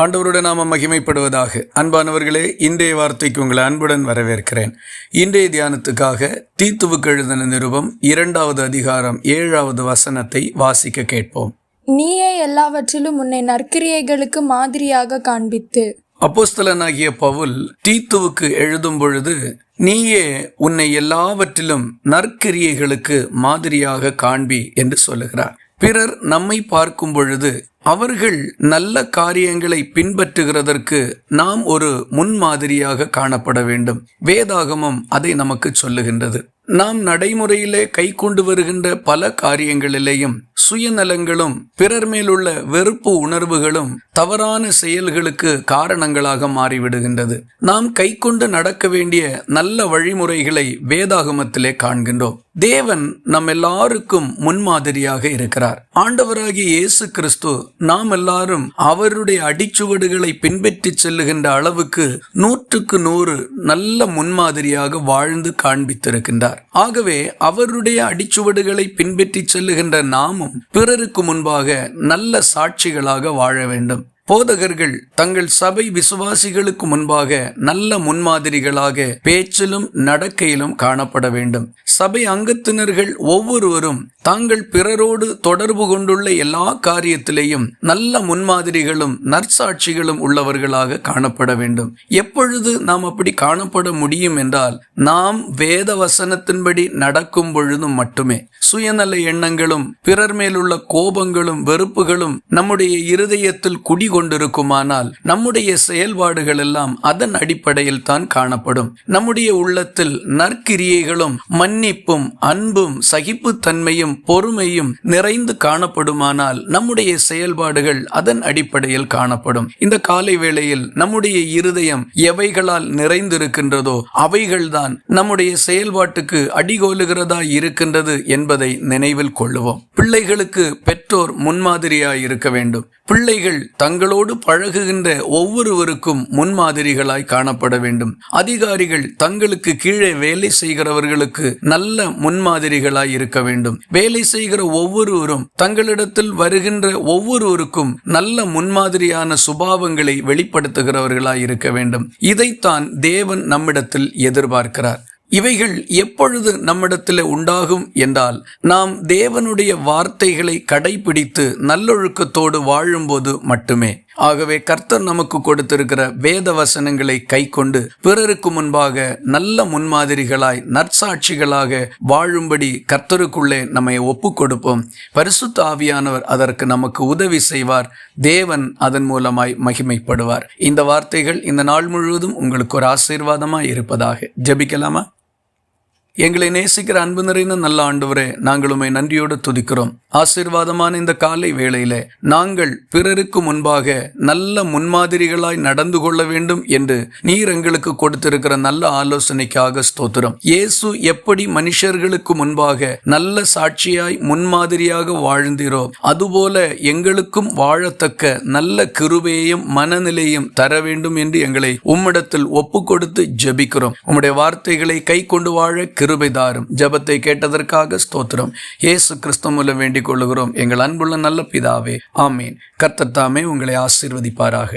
ஆண்டவருடைய நாம மகிமைப்படுவதாக. அன்பானவர்களே இன்றைய வார்த்தைக்கு உங்களை அன்புடன் வரவேற்கிறேன். இன்றைய தியானத்துக்காக தீத்துவுக்கு எழுதின நிருபம் இரண்டாவது அதிகாரம் ஏழாவது வசனத்தை வாசிக்க கேட்போம். நீயே எல்லாவற்றிலும் உன்னை நற்கிரியைகளுக்கு மாதிரியாக காண்பித்து. அப்போஸ்தலனாகிய பவுல் தீத்துவுக்கு எழுதும் பொழுது நீயே உன்னை எல்லாவற்றிலும் நற்கிரியைகளுக்கு மாதிரியாக காண்பி என்று சொல்லுகிறார். பிறர் நம்மை பார்க்கும் பொழுது அவர்கள் நல்ல காரியங்களை பின்பற்றுகிறதற்கு நாம் ஒரு முன்மாதிரியாக காணப்பட வேண்டும். வேதாகமம் அதை நமக்கு சொல்லுகின்றது. நாம் நடைமுறையிலே கை கொண்டு வருகின்ற பல காரியங்களிலேயும் சுயநலங்களும் பிறர் மேலுள்ள வெறுப்பு உணர்வுகளும் தவறான செயல்களுக்கு காரணங்களாக மாறிவிடுகின்றது. நாம் கை கொண்டு நடக்க வேண்டிய நல்ல வழிமுறைகளை வேதாகமத்திலே காண்கின்றோம். தேவன் நம் எல்லாருக்கும் முன்மாதிரியாக இருக்கிறார். ஆண்டவராகிய இயேசு கிறிஸ்து நாம் எல்லாரும் அவருடைய அடிச்சுவடுகளை பின்பற்றி செல்லுகின்ற அளவுக்கு நூற்றுக்கு நூறு நல்ல முன்மாதிரியாக வாழ்ந்து காண்பித்திருக்கின்றார். ஆகவே அவருடைய அடிச்சுவடுகளை பின்பற்றி செல்லுகின்ற நாமும் பிறருக்கு முன்பாக நல்ல சாட்சிகளாக வாழ வேண்டும். போதகர்கள் தங்கள் சபை விசுவாசிகளுக்கு முன்பாக நல்ல முன்மாதிரிகளாக பேச்சிலும் நடக்கையிலும் காணப்பட வேண்டும். சபை அங்கத்தினர்கள் ஒவ்வொருவரும் தாங்கள் பிறரோடு தொடர்பு கொண்டுள்ள எல்லா காரியத்திலேயும் நல்ல முன்மாதிரிகளும் நற்சாட்சிகளும் உள்ளவர்களாக காணப்பட வேண்டும். எப்பொழுது நாம் அப்படி காணப்பட முடியும் என்றால் நாம் வேத வசனத்தின்படி நடக்கும் பொழுதும் மட்டுமே. சுயநல எண்ணங்களும் பிறர் மேலுள்ள கோபங்களும் வெறுப்புகளும் நம்முடைய இருதயத்தில் குடிகொண்டிருக்குமானால் நம்முடைய செயல்பாடுகள் எல்லாம் அதன் அடிப்படையில் தான் காணப்படும். நம்முடைய உள்ளத்தில் நற்கிரியைகளும் மன்னி மன்னிப்பும் அன்பும் சகிப்புத்தன்மையும் பொறுமையும் நிறைந்து காணப்படுமானால் நம்முடைய செயல்பாடுகள் அதன் அடிப்படையில் காணப்படும். இந்த காலை வேளையில் நம்முடைய இருதயம் எவைகளால் நிறைந்திருக்கின்றதோ அவைகள்தான் நம்முடைய செயல்பாட்டுக்கு அடிகோலுகிறதா இருக்கின்றது என்பதை நினைவில் கொள்ளுவோம். பிள்ளைகளுக்கு பெற்றோர் முன்மாதிரியாய் இருக்க வேண்டும். பிள்ளைகள் தங்களோடு பழகுகின்ற ஒவ்வொருவருக்கும் முன்மாதிரிகளாய் காணப்பட வேண்டும். அதிகாரிகள் தங்களுக்கு கீழே வேலை செய்கிறவர்களுக்கு நல்ல முன்மாதிரிகளாய் இருக்க வேண்டும். வேலை செய்கிற ஒவ்வொருவரும் தங்களிடத்தில் வருகின்ற ஒவ்வொருவருக்கும் நல்ல முன்மாதிரியான சுபாவங்களை வெளிப்படுத்துகிறவர்களாய் இருக்க வேண்டும். இதைத்தான் தேவன் நம்மிடத்தில் எதிர்பார்க்கிறார். இவைகள் எப்பொழுது நம்மிடத்தில் உண்டாகும் என்றால் நாம் தேவனுடைய வார்த்தைகளை கடைபிடித்து நல்லொழுக்கத்தோடு வாழும்போது மட்டுமே. ஆகவே கர்த்தர் நமக்கு கொடுத்திருக்கிற வேத வசனங்களை கை கொண்டு பிறருக்கு முன்பாக நல்ல முன்மாதிரிகளாய் நற்சாட்சிகளாக வாழும்படி கர்த்தருக்குள்ளே நம்மை ஒப்பு கொடுப்போம் பரிசுத்த ஆவியானவர் அதற்கு நமக்கு உதவி செய்வார். தேவன் அதன் மூலமாய் மகிமைப்படுவார். இந்த வார்த்தைகள் இந்த நாள் முழுவதும் உங்களுக்கு ஒரு ஆசீர்வாதமாய் இருப்பதாக. ஜபிக்கலாமா? எங்களை நேசிக்கிற அன்பு நிறைந்த நல்ல ஆண்டவரே நாங்கள் உண்மை நன்றியோடு துதிக்கிறோம். ஆசீர்வாதமான இந்த காலை வேளையில நாங்கள் பிறருக்கு முன்பாக நல்ல முன்மாதிரிகளாய் நடந்து கொள்ள வேண்டும் என்று நீர் எங்களுக்கு கொடுத்திருக்கிற நல்ல ஆலோசனைக்காக ஸ்தோத்திரம். இயேசு எப்படி மனுஷர்களுக்கு முன்பாக நல்ல சாட்சியாய் முன்மாதிரியாக வாழ்ந்தீரோ அதுபோல எங்களுக்கும் வாழத்தக்க நல்ல கிருபையையும் மனநிலையும் தர வேண்டும் என்று எங்களை உம்மிடத்தில் ஒப்பு கொடுத்து ஜெபிக்கிறோம். உம்முடைய வார்த்தைகளை கை கொண்டு வாழ கிருபை தாரும் ஜபத்தை கேட்டதற்காக ஸ்தோத்திரம். இயேசு கிறிஸ்து மூலம் வேண்டிக் கொள்ளுகிறோம். எங்கள் அன்புள்ள நல்ல பிதாவே ஆமீன். கர்த்தத்தாமே உங்களை ஆசீர்வதிப்பாராக.